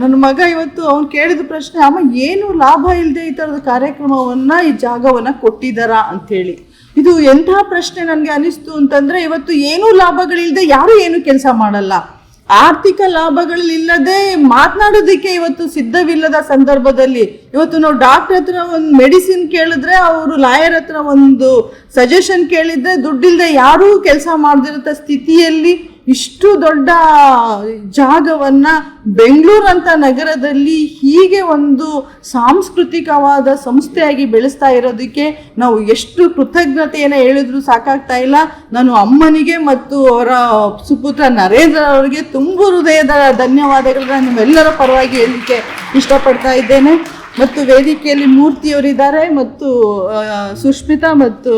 ನನ್ನ ಮಗ ಇವತ್ತು ಅವ್ನು ಕೇಳಿದ ಪ್ರಶ್ನೆ, ಅಮ್ಮ, ಏನು ಲಾಭ ಇಲ್ಲದೆ ಈ ಥರದ ಕಾರ್ಯಕ್ರಮವನ್ನು, ಈ ಜಾಗವನ್ನು ಕೊಟ್ಟಿದ್ದಾರಾ ಅಂಥೇಳಿ. ಇದು ಎಂಥ ಪ್ರಶ್ನೆ ನನಗೆ ಅನಿಸ್ತು ಅಂತಂದರೆ, ಇವತ್ತು ಏನೂ ಲಾಭಗಳಿಲ್ಲದೆ ಯಾರೂ ಏನು ಕೆಲಸ ಮಾಡಲ್ಲ. ಆರ್ಥಿಕ ಲಾಭಗಳಿಲ್ಲದೆ ಮಾತನಾಡೋದಕ್ಕೆ ಇವತ್ತು ಸಿದ್ಧವಿಲ್ಲದ ಸಂದರ್ಭದಲ್ಲಿ, ಇವತ್ತು ನಾವು ಡಾಕ್ಟರ್ ಹತ್ರ ಒಂದು ಮೆಡಿಸಿನ್ ಕೇಳಿದ್ರೆ, ಅವರು ಲಾಯರ್ ಹತ್ರ ಒಂದು ಸಜೆಷನ್ ಕೇಳಿದ್ರೆ ದುಡ್ಡಿಲ್ಲದೆ ಯಾರೂ ಕೆಲಸ ಮಾಡದಿರೋ ಸ್ಥಿತಿಯಲ್ಲಿ ಇಷ್ಟು ದೊಡ್ಡ ಜಾಗವನ್ನ ಬೆಂಗಳೂರು ಅಂತ ನಗರದಲ್ಲಿ ಹೀಗೆ ಒಂದು ಸಾಂಸ್ಕೃತಿಕವಾದ ಸಂಸ್ಥೆಯಾಗಿ ಬೆಳೆಸ್ತಾ ಇರೋದಕ್ಕೆ ನಾವು ಎಷ್ಟು ಕೃತಜ್ಞತೆಯನ್ನು ಹೇಳಿದ್ರು ಸಾಕಾಗ್ತಾ ಇಲ್ಲ. ನಾನು ಅಮ್ಮನಿಗೆ ಮತ್ತು ಅವರ ಸುಪುತ್ರ ನರೇಂದ್ರ ಅವರಿಗೆ ತುಂಬ ಹೃದಯದ ಧನ್ಯವಾದಗಳನ್ನ ನಿಮ್ಮೆಲ್ಲರ ಪರವಾಗಿ ಹೇಳಲಿಕ್ಕೆ ಇಷ್ಟಪಡ್ತಾ ಇದ್ದೇನೆ. ಮತ್ತು ವೇದಿಕೆಯಲ್ಲಿ ಮೂರ್ತಿಯವರಿದ್ದಾರೆ ಮತ್ತು ಸುಷ್ಮಿತಾ ಮತ್ತು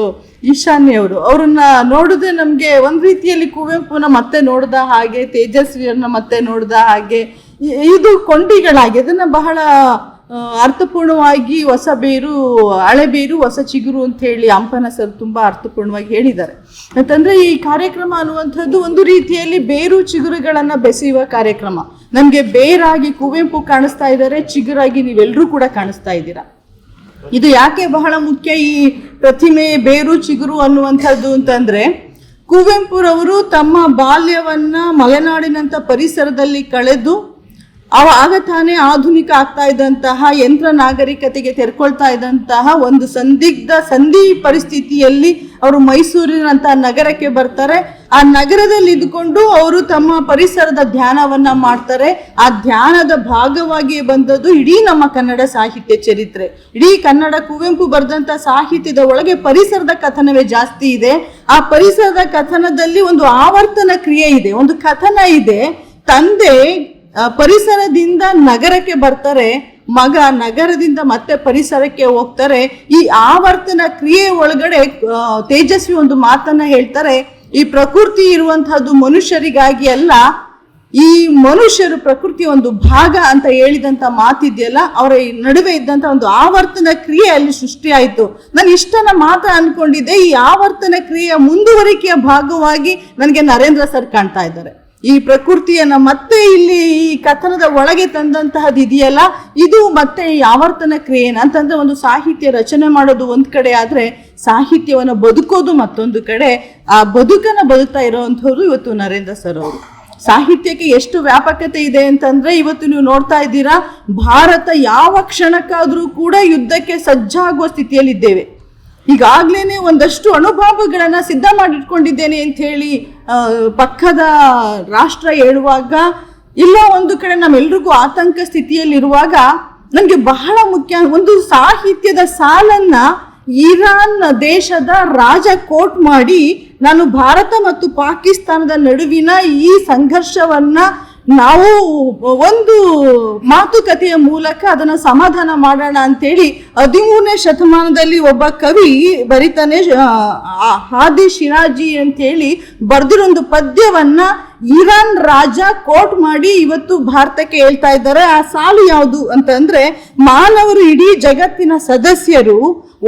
ಈಶಾನ್ಯವರು ಅವರು. ಅವ್ರನ್ನ ನೋಡಿದ್ರೆ ನಮಗೆ ಒಂದು ರೀತಿಯಲ್ಲಿ ಕುವೆಂಪುನ ಮತ್ತೆ ನೋಡ್ದ ಹಾಗೆ, ತೇಜಸ್ವಿಯನ್ನ ಮತ್ತೆ ನೋಡ್ದ ಹಾಗೆ ಇದು ಕೊಂಡಿಗಳಾಗಿ, ಅದನ್ನ ಬಹಳ ಅರ್ಥಪೂರ್ಣವಾಗಿ ಹೊಸ ಬೇರು, ಹಳೆ ಬೇರು, ಹೊಸ ಚಿಗುರು ಅಂತ ಹೇಳಿ ಅಂಪನ ಸರ್ ತುಂಬ ಅರ್ಥಪೂರ್ಣವಾಗಿ ಹೇಳಿದ್ದಾರೆ. ಯಾಕಂದರೆ ಈ ಕಾರ್ಯಕ್ರಮ ಅನ್ನುವಂಥದ್ದು ಒಂದು ರೀತಿಯಲ್ಲಿ ಬೇರು ಚಿಗುರುಗಳನ್ನು ಬೆಸೆಯುವ ಕಾರ್ಯಕ್ರಮ. ನಮಗೆ ಬೇರಾಗಿ ಕುವೆಂಪು ಕಾಣಿಸ್ತಾ ಇದ್ದಾರೆ, ಚಿಗುರಾಗಿ ನೀವೆಲ್ಲರೂ ಕೂಡ ಕಾಣಿಸ್ತಾ ಇದ್ದೀರಾ? ಇದು ಯಾಕೆ ಬಹಳ ಮುಖ್ಯ ಈ ಪ್ರತಿಮೆ ಬೇರು ಚಿಗುರು ಅನ್ನುವಂಥದ್ದು ಅಂತಂದ್ರೆ, ಕುವೆಂಪುರವರು ತಮ್ಮ ಬಾಲ್ಯವನ್ನ ಮಲೆನಾಡಿನಂಥ ಪರಿಸರದಲ್ಲಿ ಕಳೆದು ಅವ ಆಗ ತಾನೇ ಆಧುನಿಕ ಆಗ್ತಾ ಇದ್ದಂತಹ, ಯಂತ್ರ ನಾಗರಿಕತೆಗೆ ತೆರ್ಕೊಳ್ತಾ ಇದ್ದಂತಹ ಒಂದು ಸಂದಿಗ್ಧ ಸಂಧಿ ಪರಿಸ್ಥಿತಿಯಲ್ಲಿ ಅವರು ಮೈಸೂರಿನಂತಹ ನಗರಕ್ಕೆ ಬರ್ತಾರೆ. ಆ ನಗರದಲ್ಲಿ ಇದ್ಕೊಂಡು ಅವರು ತಮ್ಮ ಪರಿಸರದ ಧ್ಯಾನವನ್ನ ಮಾಡ್ತಾರೆ. ಆ ಧ್ಯಾನದ ಭಾಗವಾಗಿ ಬಂದದ್ದು ಇಡೀ ನಮ್ಮ ಕನ್ನಡ ಸಾಹಿತ್ಯ ಚರಿತ್ರೆ. ಇಡೀ ಕನ್ನಡ ಕುವೆಂಪು ಬರೆದಂತ ಸಾಹಿತ್ಯದ ಒಳಗೆ ಪರಿಸರದ ಕಥನವೇ ಜಾಸ್ತಿ ಇದೆ. ಆ ಪರಿಸರದ ಕಥನದಲ್ಲಿ ಒಂದು ಆವರ್ತನ ಕ್ರಿಯೆ ಇದೆ, ಒಂದು ಕಥನ ಇದೆ. ತಂದೆ ಪರಿಸರದಿಂದ ನಗರಕ್ಕೆ ಬರ್ತಾರೆ, ಮಗ ನಗರದಿಂದ ಮತ್ತೆ ಪರಿಸರಕ್ಕೆ ಹೋಗ್ತಾರೆ. ಈ ಆವರ್ತನ ಕ್ರಿಯೆ ಒಳಗಡೆ ತೇಜಸ್ವಿ ಒಂದು ಮಾತನ್ನ ಹೇಳ್ತಾರೆ. ಈ ಪ್ರಕೃತಿ ಇರುವಂತಹದ್ದು ಮನುಷ್ಯರಿಗಾಗಿ ಅಲ್ಲ, ಈ ಮನುಷ್ಯರು ಪ್ರಕೃತಿ ಒಂದು ಭಾಗ ಅಂತ ಹೇಳಿದಂತ ಮಾತಿದೆಯಲ್ಲ, ಅವರ ಈ ನಡುವೆ ಇದ್ದಂತ ಒಂದು ಆವರ್ತನ ಕ್ರಿಯೆ ಅಲ್ಲಿ ಸೃಷ್ಟಿಯಾಯಿತು. ನಾನು ಇಷ್ಟನ ಮಾತ್ರ ಅನ್ಕೊಂಡಿದ್ದೆ, ಈ ಆವರ್ತನ ಕ್ರಿಯೆಯ ಮುಂದುವರಿಕೆಯ ಭಾಗವಾಗಿ ನನಗೆ ನರೇಂದ್ರ ಸರ್ ಕಾಣ್ತಾ ಇದ್ದಾರೆ. ಈ ಪ್ರಕೃತಿಯನ್ನ ಮತ್ತೆ ಇಲ್ಲಿ ಈ ಕಥನದ ಒಳಗೆ ತಂದಂತಹದ್ದು ಇದೆಯಲ್ಲ? ಇದು ಮತ್ತೆ ಆವರ್ತನ ಕ್ರಿಯೆ ಅಂತಂದ್ರೆ ಒಂದು ಸಾಹಿತ್ಯ ರಚನೆ ಮಾಡೋದು ಒಂದು ಕಡೆ ಆದ್ರೆ ಸಾಹಿತ್ಯವನ್ನು ಬದುಕೋದು ಮತ್ತೊಂದು ಕಡೆ. ಆ ಬದುಕನ್ನ ಬದುಕ್ತಾ ಇರೋವಂಥವ್ರು ಇವತ್ತು ನರೇಂದ್ರ ಸರ್ ಅವರು. ಸಾಹಿತ್ಯಕ್ಕೆ ಎಷ್ಟು ವ್ಯಾಪಕತೆ ಇದೆ ಅಂತಂದ್ರೆ ಇವತ್ತು ನೀವು ನೋಡ್ತಾ ಇದ್ದೀರಾ, ಭಾರತ ಯಾವ ಕ್ಷಣಕ್ಕಾದ್ರೂ ಕೂಡ ಯುದ್ಧಕ್ಕೆ ಸಜ್ಜಾಗುವ ಸ್ಥಿತಿಯಲ್ಲಿದ್ದೇವೆ. ಈಗಾಗ್ಲೇನೆ ಒಂದಷ್ಟು ಅನುಭವಗಳನ್ನ ಸಿದ್ಧ ಮಾಡಿಟ್ಕೊಂಡಿದ್ದೇನೆ ಅಂತ ಹೇಳಿ ಪಕ್ಕದ ರಾಷ್ಟ್ರ ಹೇಳುವಾಗ, ಇಲ್ಲ ಒಂದು ಕಡೆ ನಮ್ಮೆಲ್ರಿಗೂ ಆತಂಕ ಸ್ಥಿತಿಯಲ್ಲಿರುವಾಗ ನನಗೆ ಬಹಳ ಮುಖ್ಯ ಒಂದು ಸಾಹಿತ್ಯದ ಸಾಲನ್ನ ಇರಾನ್ ದೇಶದ ರಾಜ ಕೋಟ್ ಮಾಡಿ ನಾನು ಭಾರತ ಮತ್ತು ಪಾಕಿಸ್ತಾನದ ನಡುವಿನ ಈ ಸಂಘರ್ಷವನ್ನ ನಾವು ಒಂದು ಮಾತುಕತೆಯ ಮೂಲಕ ಅದನ್ನು ಸಮಾಧಾನ ಮಾಡೋಣ ಅಂತೇಳಿ ಹದಿಮೂರನೇ ಶತಮಾನದಲ್ಲಿ ಒಬ್ಬ ಕವಿ ಬರಿತಾನೆ ಹಾದಿ ಶಿರಾಜಿ ಅಂತೇಳಿ ಬರ್ದಿರೊಂದು ಪದ್ಯವನ್ನ ಇರಾನ್ ರಾಜ ಕೋಟ್ ಮಾಡಿ ಇವತ್ತು ಭಾರತಕ್ಕೆ ಹೇಳ್ತಾ ಇದ್ದಾರೆ, ಆ ಸಾಲು ಯಾವುದು ಅಂತಂದ್ರೆ ಮಾನವರು ಇಡೀ ಜಗತ್ತಿನ ಸದಸ್ಯರು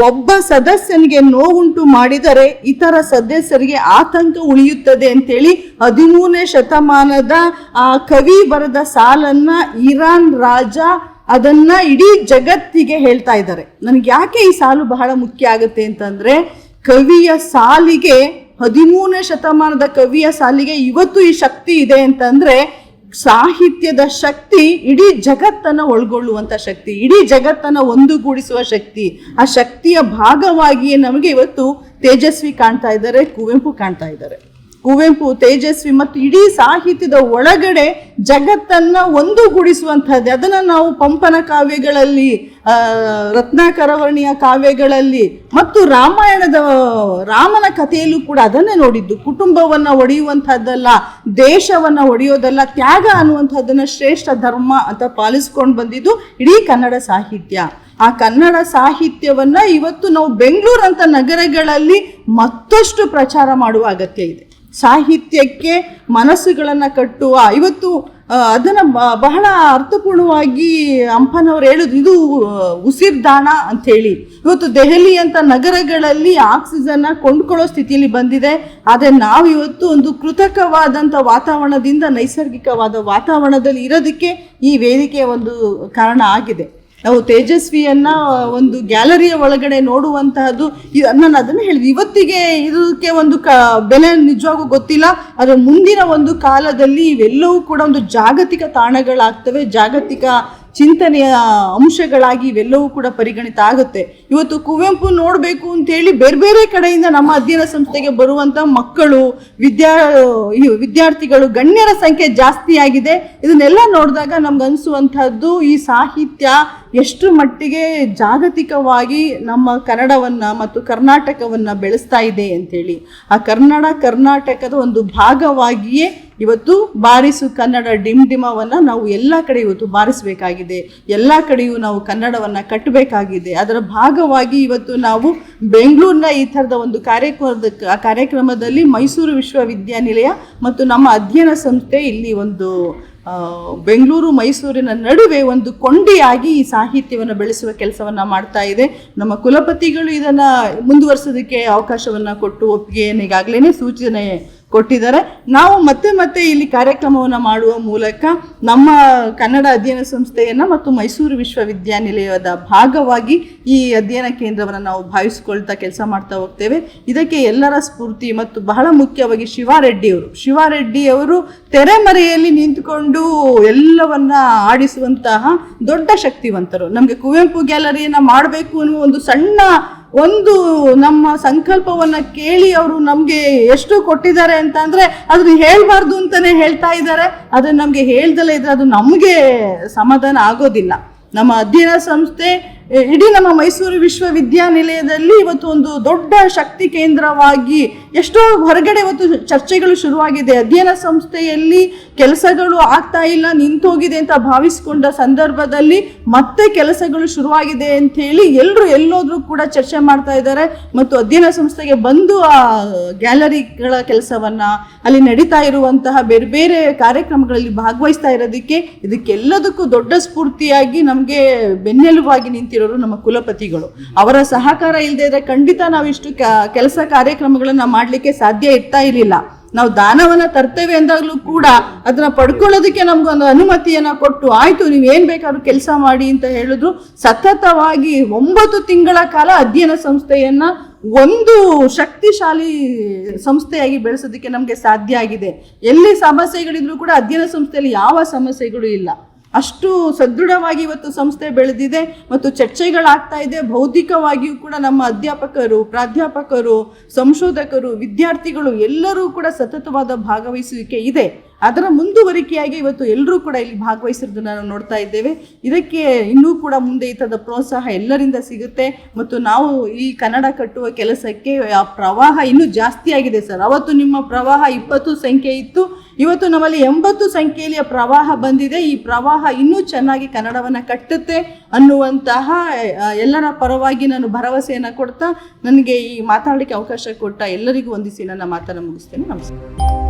ಒಬ್ಬ ಸದಸ್ಯನಿಗೆ ನೋವುಂಟು ಮಾಡಿದರೆ ಇತರ ಸದಸ್ಯರಿಗೆ ಆತಂಕ ಉಳಿಯುತ್ತದೆ ಅಂತೇಳಿ ಹದಿಮೂರನೇ ಶತಮಾನದ, ಆ ಕವಿ ಬರೆದ ಸಾಲನ್ನ ಇರಾನ್ ರಾಜ ಅದನ್ನ ಇಡೀ ಜಗತ್ತಿಗೆ ಹೇಳ್ತಾ ಇದ್ದಾರೆ. ನನಗೆ ಯಾಕೆ ಈ ಸಾಲು ಬಹಳ ಮುಖ್ಯ ಆಗುತ್ತೆ ಅಂತಂದ್ರೆ ಕವಿಯ ಸಾಲಿಗೆ ಹದಿಮೂರನೇ ಶತಮಾನದ ಕವಿಯ ಸಾಲಿಗೆ ಇವತ್ತು ಈ ಶಕ್ತಿ ಇದೆ ಅಂತಂದ್ರೆ ಸಾಹಿತ್ಯದ ಶಕ್ತಿ ಇಡೀ ಜಗತ್ತನ್ನ ಒಳಗೊಳ್ಳುವಂತ ಶಕ್ತಿ, ಇಡೀ ಜಗತ್ತನ್ನ ಒಂದುಗೂಡಿಸುವ ಶಕ್ತಿ. ಆ ಶಕ್ತಿಯ ಭಾಗವಾಗಿಯೇ ನಮಗೆ ಇವತ್ತು ತೇಜಸ್ವಿ ಕಾಣ್ತಾ ಇದ್ದಾರೆ, ಕುವೆಂಪು ಕಾಣ್ತಾ ಇದ್ದಾರೆ. ಕುವೆಂಪು ತೇಜಸ್ವಿ ಮತ್ತು ಇಡೀ ಸಾಹಿತ್ಯದ ಒಳಗಡೆ ಜಗತ್ತನ್ನು ಒಂದುಗೂಡಿಸುವಂಥದ್ದು. ಅದನ್ನು ನಾವು ಪಂಪನ ಕಾವ್ಯಗಳಲ್ಲಿ ರತ್ನಾಕರವರ್ಣಿಯ ಕಾವ್ಯಗಳಲ್ಲಿ ಮತ್ತು ರಾಮಾಯಣದ, ರಾಮನ ಕಥೆಯಲ್ಲೂ ಕೂಡ ಅದನ್ನೇ ನೋಡಿದ್ದು. ಕುಟುಂಬವನ್ನು ಒಡೆಯುವಂಥದ್ದಲ್ಲ, ದೇಶವನ್ನು ಒಡೆಯೋದಲ್ಲ, ತ್ಯಾಗ ಅನ್ನುವಂಥದ್ದನ್ನು ಶ್ರೇಷ್ಠ ಧರ್ಮ ಅಂತ ಪಾಲಿಸ್ಕೊಂಡು ಬಂದಿದ್ದು ಇಡೀ ಕನ್ನಡ ಸಾಹಿತ್ಯ. ಆ ಕನ್ನಡ ಸಾಹಿತ್ಯವನ್ನು ಇವತ್ತು ನಾವು ಬೆಂಗಳೂರಂಥ ನಗರಗಳಲ್ಲಿ ಮತ್ತಷ್ಟು ಪ್ರಚಾರ ಮಾಡುವ ಅಗತ್ಯ ಇದೆ. ಸಾಹಿತ್ಯಕ್ಕೆ ಮನಸ್ಸುಗಳನ್ನು ಕಟ್ಟುವ. ಇವತ್ತು ಅದನ್ನು ಬಹಳ ಅರ್ಥಪೂರ್ಣವಾಗಿ ಅಂಪನವ್ರು ಹೇಳೋದು, ಇದು ಉಸಿರ್ದಾಣ ಅಂಥೇಳಿ. ಇವತ್ತು ದೆಹಲಿ ಅಂತ ನಗರಗಳಲ್ಲಿ ಆಕ್ಸಿಜನ್ನ ಕೊಂಡ್ಕೊಳ್ಳೋ ಸ್ಥಿತಿಯಲ್ಲಿ ಬಂದಿದೆ. ಆದರೆ ನಾವು ಇವತ್ತು ಒಂದು ಕೃತಕವಾದಂಥ ವಾತಾವರಣದಿಂದ ನೈಸರ್ಗಿಕವಾದ ವಾತಾವರಣದಲ್ಲಿ ಇರೋದಕ್ಕೆ ಈ ವೇದಿಕೆಯ ಒಂದು ಕಾರಣ ಆಗಿದೆ. ನಾವು ತೇಜಸ್ವಿಯನ್ನ ಒಂದು ಗ್ಯಾಲರಿಯ ಒಳಗಡೆ ನೋಡುವಂತಹದ್ದು ನಾನು ಅದನ್ನು ಹೇಳಿದೆ ಇವತ್ತಿಗೆ ಇದಕ್ಕೆ ಒಂದು ಕ, ಬೆಲೆ ನಿಜವಾಗೂ ಗೊತ್ತಿಲ್ಲ ಅದರ ಮುಂದಿನ ಒಂದು ಕಾಲದಲ್ಲಿ ಇವೆಲ್ಲವೂ ಕೂಡ ಒಂದು ಜಾಗತಿಕ ತಾಣಗಳಾಗ್ತವೆ, ಜಾಗತಿಕ ಚಿಂತನೆಯ ಅಂಶಗಳಾಗಿ ಇವೆಲ್ಲವೂ ಕೂಡ ಪರಿಗಣಿತ ಆಗುತ್ತೆ. ಇವತ್ತು ಕುವೆಂಪು ನೋಡಬೇಕು ಅಂತೇಳಿ ಬೇರೆ ಬೇರೆ ಕಡೆಯಿಂದ ನಮ್ಮ ಅಧ್ಯಯನ ಸಂಸ್ಥೆಗೆ ಬರುವಂಥ ಮಕ್ಕಳು, ವಿದ್ಯಾ ವಿದ್ಯಾರ್ಥಿಗಳು ಗಣ್ಯರ ಸಂಖ್ಯೆ ಜಾಸ್ತಿ ಆಗಿದೆ ಇದನ್ನೆಲ್ಲ ನೋಡಿದಾಗ ನಮ್ಗೆ ಅನಿಸುವಂಥದ್ದು ಈ ಸಾಹಿತ್ಯ ಎಷ್ಟು ಮಟ್ಟಿಗೆ ಜಾಗತಿಕವಾಗಿ ನಮ್ಮ ಕನ್ನಡವನ್ನ ಮತ್ತು ಕರ್ನಾಟಕವನ್ನ ಬೆಳೆಸ್ತಾ ಇದೆ ಅಂತೇಳಿ. ಆ ಕನ್ನಡ ಕರ್ನಾಟಕದ ಒಂದು ಭಾಗವಾಗಿಯೇ ಇವತ್ತು ಬಾರಿಸು ಕನ್ನಡ ಡಿಮ್ ಡಿಮವನ್ನ ನಾವು ಎಲ್ಲ ಕಡೆ ಇವತ್ತು ಬಾರಿಸಬೇಕಾಗಿದೆ. ಎಲ್ಲ ಕಡೆಯೂ ನಾವು ಕನ್ನಡವನ್ನ ಕಟ್ಟಬೇಕಾಗಿದೆ ಅದರ ಭಾಗವಾಗಿ ಇವತ್ತು ನಾವು ಬೆಂಗಳೂರಿನ ಈ ಥರದ ಒಂದು ಕಾರ್ಯಕ್ರಮದ, ಕಾರ್ಯಕ್ರಮದಲ್ಲಿ ಮೈಸೂರು ವಿಶ್ವವಿದ್ಯಾನಿಲಯ ಮತ್ತು ನಮ್ಮ ಅಧ್ಯಯನ ಸಂಸ್ಥೆ ಇಲ್ಲಿ ಒಂದು ಬೆಂಗಳೂರು ಮೈಸೂರಿನ ನಡುವೆ ಒಂದು ಕೊಂಡಿಯಾಗಿ ಈ ಸಾಹಿತ್ಯವನ್ನು ಬೆಳೆಸುವ ಕೆಲಸವನ್ನು ಮಾಡ್ತಾ ಇದೆ. ನಮ್ಮ ಕುಲಪತಿಗಳು ಇದನ್ನು ಮುಂದುವರಿಸೋದಕ್ಕೆ ಅವಕಾಶವನ್ನು ಕೊಟ್ಟು ಒಪ್ಪಿಗೆಯನ್ನು ಈಗಾಗಲೇ ಸೂಚನೆ ಕೊಟ್ಟಿದ್ದಾರೆ. ನಾವು ಮತ್ತೆ ಮತ್ತೆ ಇಲ್ಲಿ ಕಾರ್ಯಕ್ರಮವನ್ನು ಮಾಡುವ ಮೂಲಕ ನಮ್ಮ ಕನ್ನಡ ಅಧ್ಯಯನ ಸಂಸ್ಥೆಯನ್ನು ಮತ್ತು ಮೈಸೂರು ವಿಶ್ವವಿದ್ಯಾನಿಲಯದ ಭಾಗವಾಗಿ ಈ ಅಧ್ಯಯನ ಕೇಂದ್ರವನ್ನು ನಾವು ಭಾವಿಸಿಕೊಳ್ತಾ ಕೆಲಸ ಮಾಡ್ತಾ ಹೋಗ್ತೇವೆ. ಇದಕ್ಕೆ ಎಲ್ಲರ ಸ್ಫೂರ್ತಿ ಮತ್ತು ಬಹಳ ಮುಖ್ಯವಾಗಿ ಶಿವಾರೆಡ್ಡಿಯವರು ಶಿವಾರೆಡ್ಡಿಯವರು ತೆರೆಮರೆಯಲ್ಲಿ ನಿಂತುಕೊಂಡು ಎಲ್ಲವನ್ನ ಆಡಿಸುವಂತಹ ದೊಡ್ಡ ಶಕ್ತಿವಂತರು. ನಮಗೆ ಕುವೆಂಪು ಗ್ಯಾಲರಿಯನ್ನು ಮಾಡಬೇಕು ಅನ್ನುವ ಒಂದು ಸಣ್ಣ ಒಂದು ನಮ್ಮ ಸಂಕಲ್ಪವನ್ನ ಕೇಳಿ ಅವರು ನಮಗೆ ಎಷ್ಟು ಕೊಟ್ಟಿದ್ದಾರೆ ಅಂತ ಅಂದ್ರೆ ಅದನ್ನ ಹೇಳ್ಬಾರ್ದು ಅಂತಾನೆ ಹೇಳ್ತಾ ಇದ್ದಾರೆ. ಅದನ್ನ ನಮಗೆ ಹೇಳ್ದಲೇ ಇದ್ರೆ ಅದು ನಮಗೆ ಸಮಾಧಾನ ಆಗೋದಿಲ್ಲ. ನಮ್ಮ ಅಧ್ಯಯನ ಸಂಸ್ಥೆ ಇಡೀ ನಮ್ಮ ಮೈಸೂರು ವಿಶ್ವವಿದ್ಯಾನಿಲಯದಲ್ಲಿ ಇವತ್ತು ಒಂದು ದೊಡ್ಡ ಶಕ್ತಿ ಕೇಂದ್ರವಾಗಿ ಎಷ್ಟೋ ಹೊರಗಡೆ ಇವತ್ತು ಚರ್ಚೆಗಳು ಶುರುವಾಗಿದೆ. ಅಧ್ಯಯನ ಸಂಸ್ಥೆಯಲ್ಲಿ ಕೆಲಸಗಳು ಆಗ್ತಾ ಇಲ್ಲ, ನಿಂತೋಗಿದೆ ಅಂತ ಭಾವಿಸಿಕೊಂಡ ಸಂದರ್ಭದಲ್ಲಿ ಮತ್ತೆ ಕೆಲಸಗಳು ಶುರುವಾಗಿದೆ ಅಂತ ಹೇಳಿ ಎಲ್ಲರೂ ಎಲ್ಲೋದ್ರೂ ಕೂಡ ಚರ್ಚೆ ಮಾಡ್ತಾ ಇದ್ದಾರೆ. ಮತ್ತು ಅಧ್ಯಯನ ಸಂಸ್ಥೆಗೆ ಬಂದು ಆ ಗ್ಯಾಲರಿಗಳ ಕೆಲಸವನ್ನ, ಅಲ್ಲಿ ನಡೀತಾ ಇರುವಂತಹ ಬೇರೆ ಬೇರೆ ಕಾರ್ಯಕ್ರಮಗಳಲ್ಲಿ ಭಾಗವಹಿಸ್ತಾ ಇರೋದಕ್ಕೆ ಇದಕ್ಕೆಲ್ಲದಕ್ಕೂ ದೊಡ್ಡ ಸ್ಫೂರ್ತಿಯಾಗಿ ನಮಗೆ ಬೆನ್ನೆಲುಬಾಗಿ ನಿಂತಿರೋರು ನಮ್ಮ ಕುಲಪತಿಗಳು. ಅವರ ಸಹಕಾರ ಇಲ್ಲದೆ ಇದ್ರೆ ಖಂಡಿತ ನಾವು ಇಷ್ಟು ಕೆಲಸ ಕಾರ್ಯಕ್ರಮಗಳನ್ನ ಮಾಡಲಿಕ್ಕೆ ಸಾಧ್ಯ ಇರ್ತಾ ಇರಲಿಲ್ಲ. ನಾವು ದಾನವನ್ನ ತರ್ತೇವೆ ಅಂದಾಗಲೂ ಕೂಡ ಅದನ್ನ ಪಡ್ಕೊಳ್ಳೋದಕ್ಕೆ ನಮ್ಗೊಂದು ಅನುಮತಿಯನ್ನ ಕೊಟ್ಟು ಆಯ್ತು, ನೀವು ಏನ್ ಬೇಕಾದ್ರೂ ಕೆಲಸ ಮಾಡಿ ಅಂತ ಹೇಳಿದ್ರು. ಸತತವಾಗಿ ಒಂಬತ್ತು ತಿಂಗಳ ಕಾಲ ಅಧ್ಯಯನ ಸಂಸ್ಥೆಯನ್ನ ಒಂದು ಶಕ್ತಿಶಾಲಿ ಸಂಸ್ಥೆಯಾಗಿ ಬೆಳೆಸೋದಕ್ಕೆ ನಮಗೆ ಸಾಧ್ಯ ಆಗಿದೆ. ಎಲ್ಲಿ ಸಮಸ್ಯೆಗಳಿದ್ರು ಕೂಡ ಅಧ್ಯಯನ ಸಂಸ್ಥೆಯಲ್ಲಿ ಯಾವ ಸಮಸ್ಯೆಗಳು ಇಲ್ಲ. ಅಷ್ಟು ಸದೃಢವಾಗಿ ಇವತ್ತು ಸಂಸ್ಥೆ ಬೆಳೆದಿದೆ ಮತ್ತು ಚರ್ಚೆಗಳಾಗ್ತಾ ಇದೆ. ಬೌದ್ಧಿಕವಾಗಿಯೂ ಕೂಡ ನಮ್ಮ ಅಧ್ಯಾಪಕರು, ಪ್ರಾಧ್ಯಾಪಕರು, ಸಂಶೋಧಕರು, ವಿದ್ಯಾರ್ಥಿಗಳು ಎಲ್ಲರೂ ಕೂಡ ಸತತವಾದ ಭಾಗವಹಿಸುವಿಕೆ ಇದೆ. ಅದರ ಮುಂದುವರಿಕೆಯಾಗಿ ಇವತ್ತು ಎಲ್ಲರೂ ಕೂಡ ಇಲ್ಲಿ ಭಾಗವಹಿಸಿರೋದನ್ನ ನಾವು ನೋಡ್ತಾ ಇದ್ದೇವೆ. ಇದಕ್ಕೆ ಇನ್ನೂ ಕೂಡ ಮುಂದೆ ಈ ಥರದ ಪ್ರೋತ್ಸಾಹ ಎಲ್ಲರಿಂದ ಸಿಗುತ್ತೆ. ಮತ್ತು ನಾವು ಈ ಕನ್ನಡ ಕಟ್ಟುವ ಕೆಲಸಕ್ಕೆ, ಆ ಪ್ರವಾಹ ಇನ್ನೂ ಜಾಸ್ತಿ ಆಗಿದೆ ಸರ್. ಅವತ್ತು ನಿಮ್ಮ ಪ್ರವಾಹ ಇಪ್ಪತ್ತು ಸಂಖ್ಯೆ ಇತ್ತು. ಇವತ್ತು ನಮ್ಮಲ್ಲಿ ಎಂಬತ್ತು ಸಂಖ್ಯೆಯಲ್ಲಿ ಪ್ರವಾಹ ಬಂದಿದೆ. ಈ ಪ್ರವಾಹ ಇನ್ನೂ ಚೆನ್ನಾಗಿ ಕನ್ನಡವನ್ನು ಕಟ್ಟುತ್ತೆ ಅನ್ನುವಂತಹ ಎಲ್ಲರ ಪರವಾಗಿ ನಾನು ಭರವಸೆಯನ್ನು ಕೊಡ್ತಾ, ನನಗೆ ಈ ಮಾತಾಡಲಿಕ್ಕೆ ಅವಕಾಶ ಕೊಟ್ಟ ಎಲ್ಲರಿಗೂ ವಂದಿಸಿ ನನ್ನ ಮಾತನ್ನು ಮುಗಿಸ್ತೇನೆ. ನಮಸ್ಕಾರ.